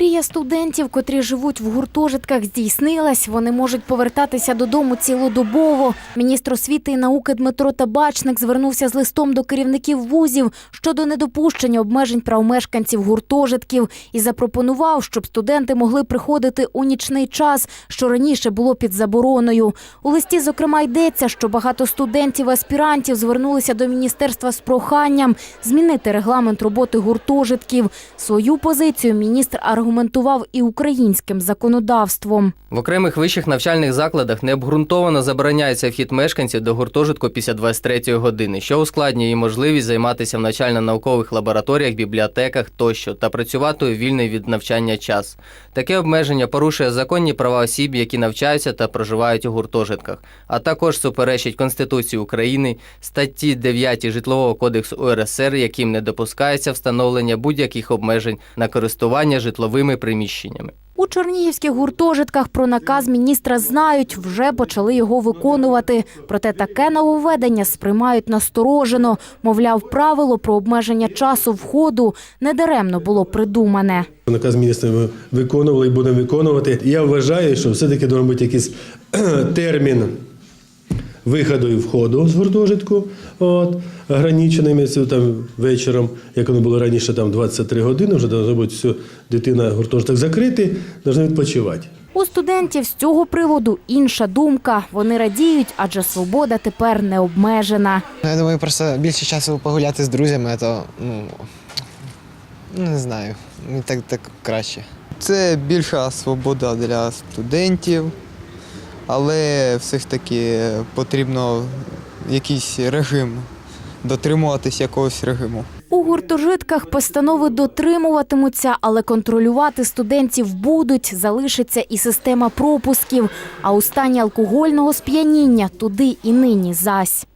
Мрія студентів, котрі живуть в гуртожитках, здійснилась. Вони можуть повертатися додому цілодобово. Міністр освіти і науки Дмитро Табачник звернувся з листом до керівників вузів щодо недопущення обмежень прав мешканців гуртожитків і запропонував, щоб студенти могли приходити у нічний час, що раніше було під забороною. У листі, зокрема, йдеться, що багато студентів і аспірантів звернулися до міністерства з проханням змінити регламент роботи гуртожитків. Свою позицію міністр аргументував і українським законодавством. В окремих вищих навчальних закладах необґрунтовано забороняється вхід мешканців до гуртожитку після 23-ї години, що ускладнює можливість займатися в навчально-наукових лабораторіях, бібліотеках тощо та працювати у вільний від навчання час. Таке обмеження порушує законні права осіб, які навчаються та проживають у гуртожитках, а також суперечить Конституції України, статті 9 Житлового кодексу УРСР, яким не допускається встановлення будь-яких обмежень на користування житловими приміщеннями. У чернігівських гуртожитках про наказ міністра знають, вже почали його виконувати. Проте таке нововведення сприймають насторожено. Мовляв, правило про обмеження часу входу недаремно було придумане. Наказ міністра ми виконували і будемо виконувати. Я вважаю, що все-таки має бути якийсь термін виходу і входу з гуртожитку, от, ограничений місце там вечором, як воно було раніше, там 23 години, вже повинна бути все, дитина гуртожиток закритий, повинна відпочивати. У студентів з цього приводу інша думка. Вони радіють, адже свобода тепер не обмежена. Ну, Я думаю, просто більше часу погуляти з друзями, то ну не знаю, мені так, так краще. Це більша свобода для студентів, але все ж таки потрібно якийсь режим, дотримуватись якогось режиму. У гуртожитках постанови дотримуватимуться, але контролювати студентів будуть. Залишиться і система пропусків. А у стані алкогольного сп'яніння туди і нині зась.